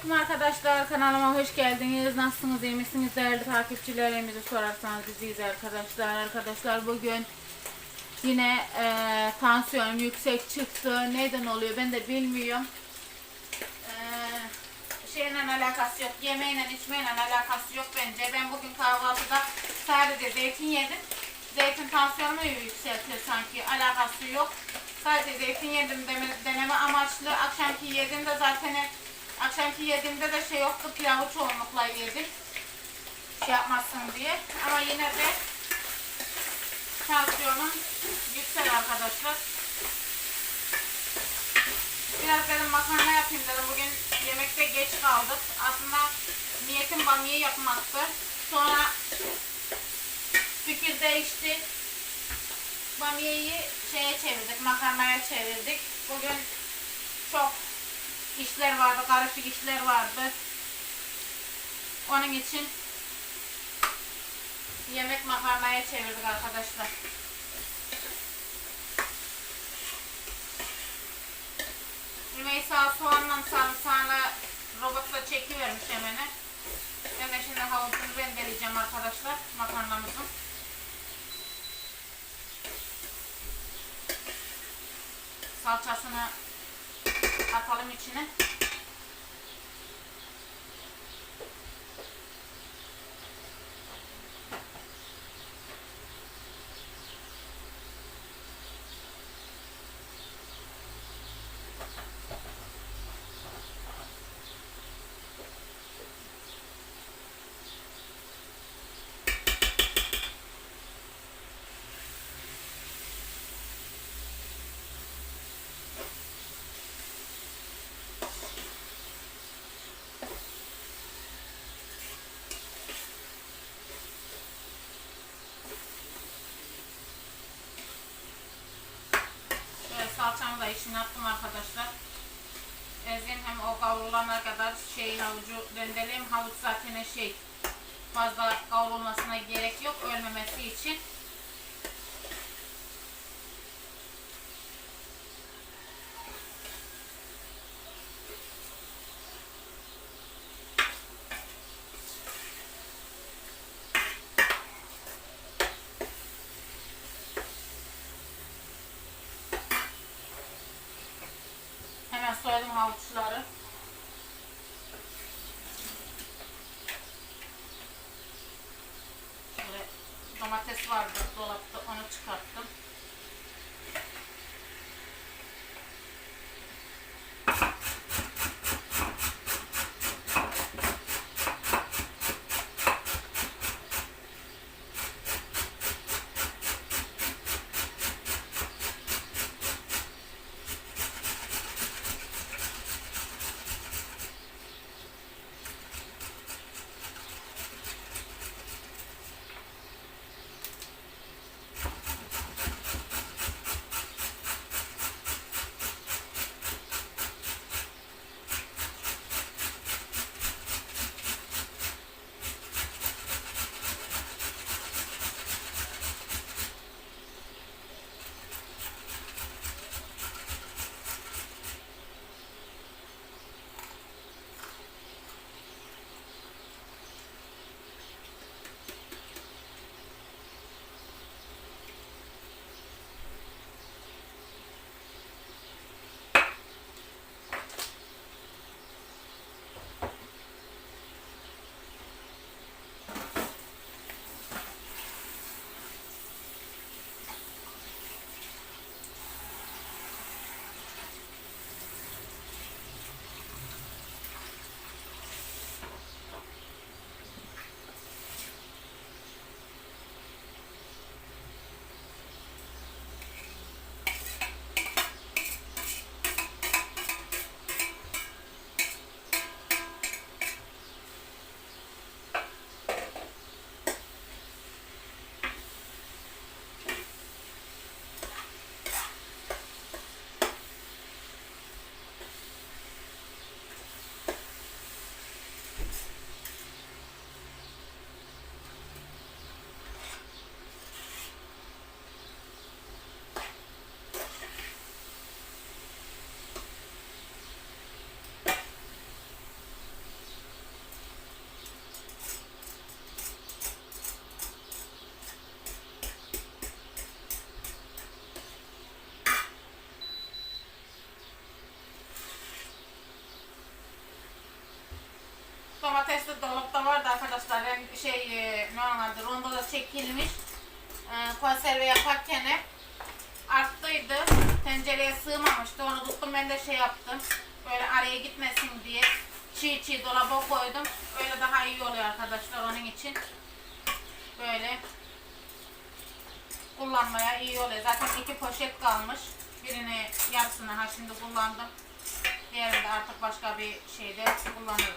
Selamünaleyküm arkadaşlar. Kanalıma hoş geldiniz. Nasılsınız? iyi misiniz? Değerli takipçilerimizi sorarsanız biziz arkadaşlar. Arkadaşlar bugün yine e, tansiyonum yüksek çıktı. Neden oluyor ben de bilmiyorum. E, şeyle alakası yok. Yemeğle içmeyle alakası yok bence. Ben bugün kahvaltıda sadece zeytin yedim. Zeytin tansiyonumu yükseltiyor sanki. Alakası yok. Sadece zeytin yedim deneme amaçlı. Akşamki yediğimde zaten akşamki yediğimde de şey yoktu. Pilavı çoğunlukla yedim. Şey yapmasın diye. Ama yine de tansiyonum yüksek arkadaşlar. Biraz dedim makarna yapayım dedim. Bugün yemekte geç kaldık. Aslında niyetim bamya yapmaktı. Sonra fikir değişti. Bamyayı şeye çevirdik, makarnaya çevirdik. Bugün çok işler vardı, karışık işler vardı. Onun için yemek makarnaya çevirdik arkadaşlar. Rümeysa soğanla sarımsağını robotla çekivermiş hemen. Ben de şimdi havucunu rendeleyeceğim arkadaşlar makarnamızın. Salçasını atalım içine. Şöyle salçamı da içine attım arkadaşlar. Ezeyim hem o kavrulana kadar şey havucu rendeleyeyim. Havuç zaten şey fazla kavrulmasına gerek yok ölmemesi için. Soyadım havuçları. Şöyle domates vardı dolapta onu çıkarttım. Domates de dolapta vardı arkadaşlar. Ben şey e, ne anladı rondoda çekilmiş. E, konserve yaparken hep arttıydı. Tencereye sığmamıştı. Onu tuttum ben de şey yaptım. Böyle araya gitmesin diye çiğ çiğ dolaba koydum. Öyle daha iyi oluyor arkadaşlar onun için. Böyle kullanmaya iyi oluyor. Zaten iki poşet kalmış. Birini yarısını ha şimdi kullandım. Diğerini de artık başka bir şeyde kullanırım.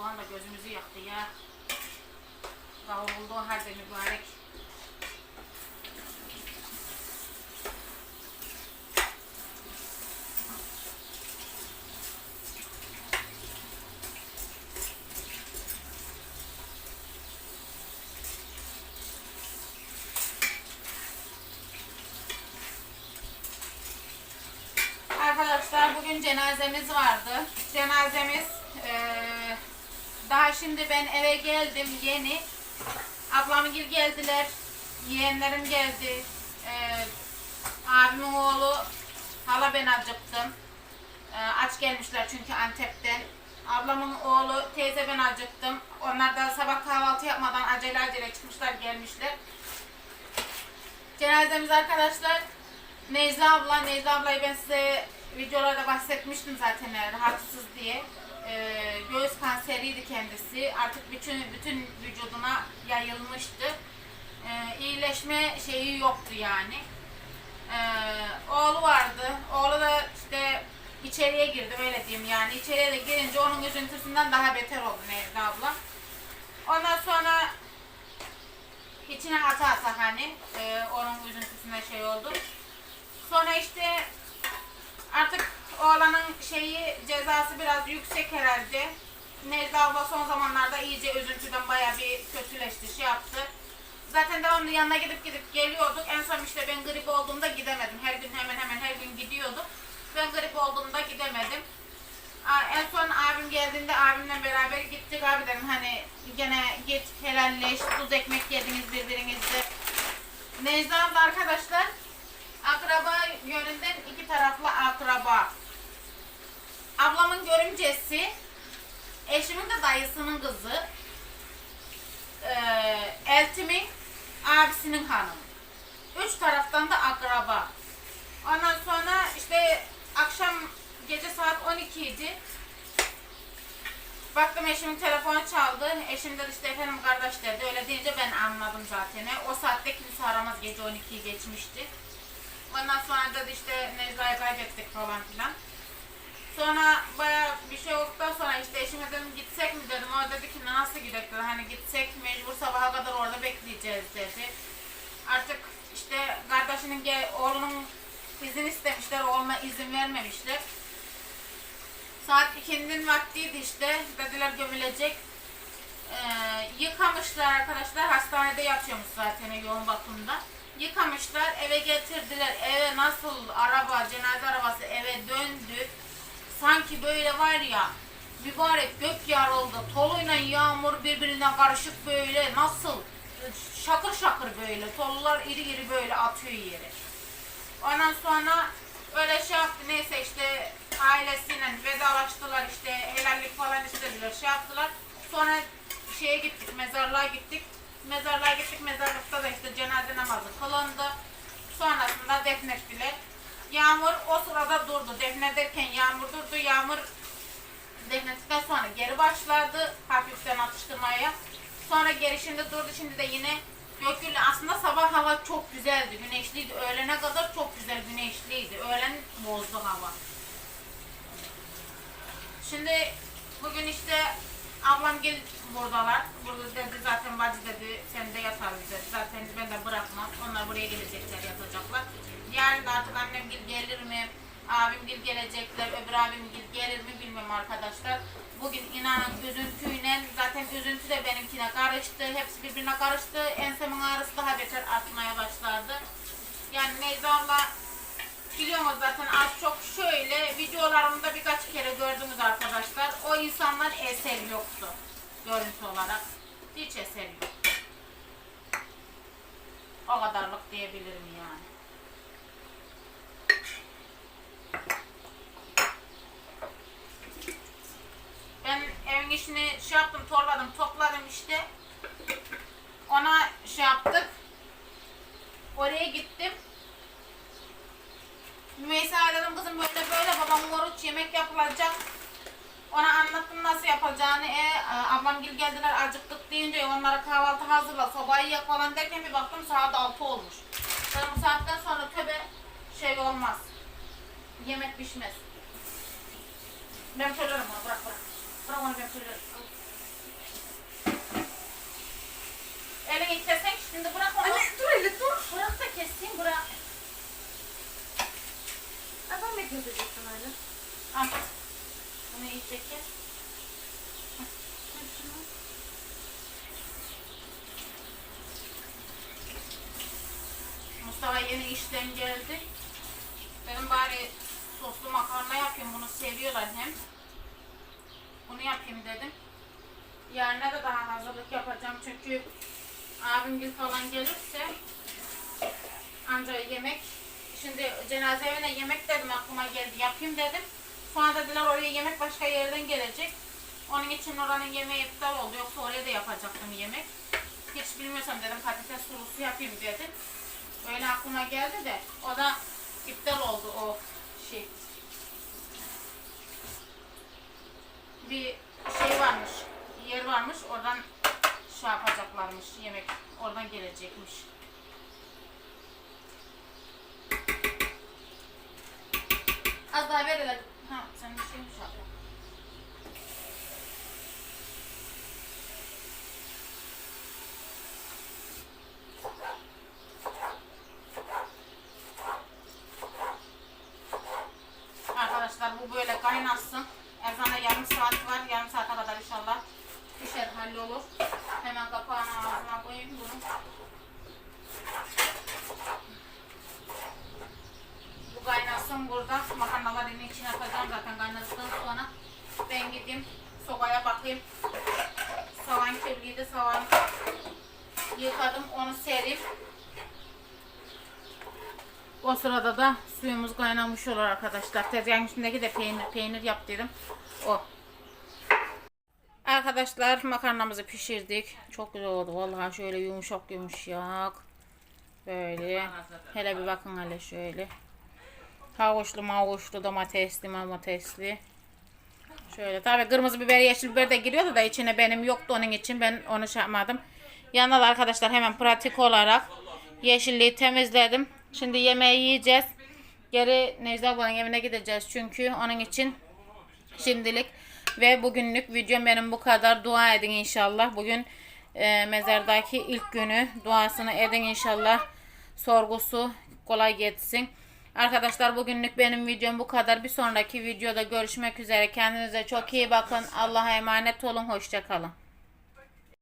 Soğan da gözümüzü yaktı ya. Kavrulduğu halde mübarek. Arkadaşlar bugün cenazemiz vardı. Cenazemiz eee, daha şimdi ben eve geldim yeni. Ablamın gil geldiler. Yeğenlerim geldi. Eee abimin oğlu hala ben acıktım. Eee, aç gelmişler çünkü Antep'ten. Ablamın oğlu teyze ben acıktım. Onlar da sabah kahvaltı yapmadan acele acele çıkmışlar gelmişler. Cenazemiz arkadaşlar Necla abla, Necla ablayı ben size videolarda bahsetmiştim zaten rahatsız diye. Ee, göğüs kanseriydi kendisi. Artık bütün bütün vücuduna yayılmıştı. Ee, iyileşme şeyi yoktu yani. Ee, oğlu vardı. Oğlu da işte içeriye girdi öyle diyeyim yani. İçeriye de girince onun üzüntüsünden daha beter oldu Necla abla. Ondan sonra içine ata ata hani e, onun üzüntüsüne şey oldu. Sonra işte artık oğlanın şeyi cezası biraz yüksek herhalde. Necla abla son zamanlarda iyice üzüntüden baya bir kötüleşti şey yaptı. Zaten devamlı yanına gidip gidip geliyorduk. En son işte ben grip olduğumda gidemedim. Her gün hemen hemen her gün gidiyordum. Ben grip olduğumda gidemedim. En son abim geldiğinde abimle beraber gittik. Abi dedim hani gene git helalleş, tuz ekmek yediniz birbirinizle. Necla abla arkadaşlar akraba yönünden iki taraflı akraba. Ablamın görümcesi, eşimin de dayısının kızı, eee eltimin abisinin hanımı. Üç taraftan da akraba. Ondan sonra işte akşam gece saat 12 idi. Baktım eşimin telefonu çaldı. Eşim dedi işte efendim kardeş dedi. Öyle deyince ben anladım zaten. O saatte kimse aramaz gece 12'yi geçmişti. Ondan sonra dedi işte Necla'yı kaybettik falan filan. Sonra baya bir şey olduktan sonra işte eşime dedim gitsek mi dedim. O dedi ki nasıl gidecek dedi. Hani gitsek mecbur sabaha kadar orada bekleyeceğiz dedi. Artık işte kardeşinin oğlunun izin istemişler. Oğluna izin vermemişler. Saat ikindinin vaktiydi işte. Dediler gömülecek. Ee, yıkamışlar arkadaşlar. Hastanede yatıyormuş zaten yoğun bakımda. Yıkamışlar, eve getirdiler. Eve nasıl araba, cenaze arabası eve döndü. Sanki böyle var ya, mübarek gök yarıldı. Toluyla yağmur birbirine karışık böyle nasıl şakır şakır böyle. Tolular iri iri böyle atıyor yere. Ondan sonra öyle şey yaptı neyse işte ailesiyle vedalaştılar işte helallik falan istediler şey yaptılar. Sonra şeye gittik mezarlığa gittik. Mezarlığa gittik mezarlıkta da işte cenaze namazı kılındı. Sonrasında defnettiler. Yağmur o sırada durdu. Defnederken yağmur durdu. Yağmur defnettikten sonra geri başladı hafiften atıştırmaya. Sonra geri şimdi durdu. Şimdi de yine gökyüzü aslında sabah hava çok güzeldi. Güneşliydi. Öğlene kadar çok güzel güneşliydi. Öğlen bozdu hava. Şimdi bugün işte ablam gel buradalar. Burada dedi zaten bacı dedi sen de yatarız dedi. Zaten ben de bırakmam. Onlar buraya gelecekler yatacaklar. Yarın artık annem gel gelir mi? Abim gel gelecekler. Öbür abim gel gelir mi bilmiyorum arkadaşlar. Bugün inanın üzüntüyle zaten üzüntü de benimkine karıştı. Hepsi birbirine karıştı. Ensemin ağrısı daha beter artmaya başladı. Yani Neyza abla biliyorsunuz zaten az çok şöyle video videolarımda birkaç kere gördünüz arkadaşlar. O insanlar eser yoktu. Görüntü olarak. Hiç eser yok. O kadarlık diyebilirim yani. Ben evin işini şey yaptım, torladım, topladım işte. Ona şey yaptık. Oraya gittim. Mesela dedim kızım babamın oruç yemek yapılacak. Ona anlattım nasıl yapacağını. E, e, ablam gel geldiler acıktık deyince onlara kahvaltı hazırla sobayı yak falan derken bir baktım saat 6 olmuş. Dedim bu saatten sonra töbe şey olmaz. Yemek pişmez. Ben söylerim onu bırak bırak. Bırak onu ben söylerim. Elini kesek şimdi bırak onu. Anne dur hele dur. Bırak da keseyim bırak. Adam ne keseceksin hala? Al. Bunu iyice kes. Mustafa yeni işten geldi. Dedim bari soslu makarna yapayım. Bunu seviyorlar hem. Bunu yapayım dedim. Yarına da daha hazırlık yapacağım çünkü abim bir falan gelirse ancak yemek şimdi cenaze evine yemek dedim aklıma geldi yapayım dedim. Sonra dediler oraya yemek başka yerden gelecek. Onun için oranın yemeği iptal oldu. Yoksa oraya da yapacaktım yemek. Hiç bilmiyorsam dedim patates sulusu yapayım dedim. Öyle aklıma geldi de o da iptal oldu o şey. Bir şey varmış, yer varmış oradan şey yapacaklarmış yemek. Oradan gelecekmiş. Az daha ver hele. Ha sen bir şey mi yapıyorsun? Arkadaşlar bu böyle kaynasın. Ezana yarım saat var. Yarım saate kadar inşallah pişer hallolur. Hemen kapağını ağzına koyayım bunu. Bu kaynasın burada. Makarnaların içine atacağım zaten kaynadıktan sonra. Ben gideyim sobaya bakayım. Soğan kirliydi. Soğan yıkadım. Onu sereyim. O sırada da suyumuz kaynamış olur arkadaşlar. Tezgahın üstündeki de peynir peynir yap dedim. O. Arkadaşlar makarnamızı pişirdik. Çok güzel oldu. Vallahi şöyle yumuşak yumuşak. Böyle. Hele bir bakın hele şöyle. Havuçlu mavuçlu domatesli domatesli. Şöyle tabi kırmızı biber yeşil biber de giriyordu da içine benim yoktu onun için ben onu şey yapmadım. Yanına da arkadaşlar hemen pratik olarak yeşilliği temizledim. Şimdi yemeği yiyeceğiz. Geri Necla ablanın evine gideceğiz çünkü onun için şimdilik ve bugünlük videom benim bu kadar. Dua edin inşallah. Bugün e, mezardaki ilk günü duasını edin inşallah. Sorgusu kolay geçsin. Arkadaşlar bugünlük benim videom bu kadar. Bir sonraki videoda görüşmek üzere. Kendinize çok iyi bakın. Allah'a emanet olun. Hoşçakalın.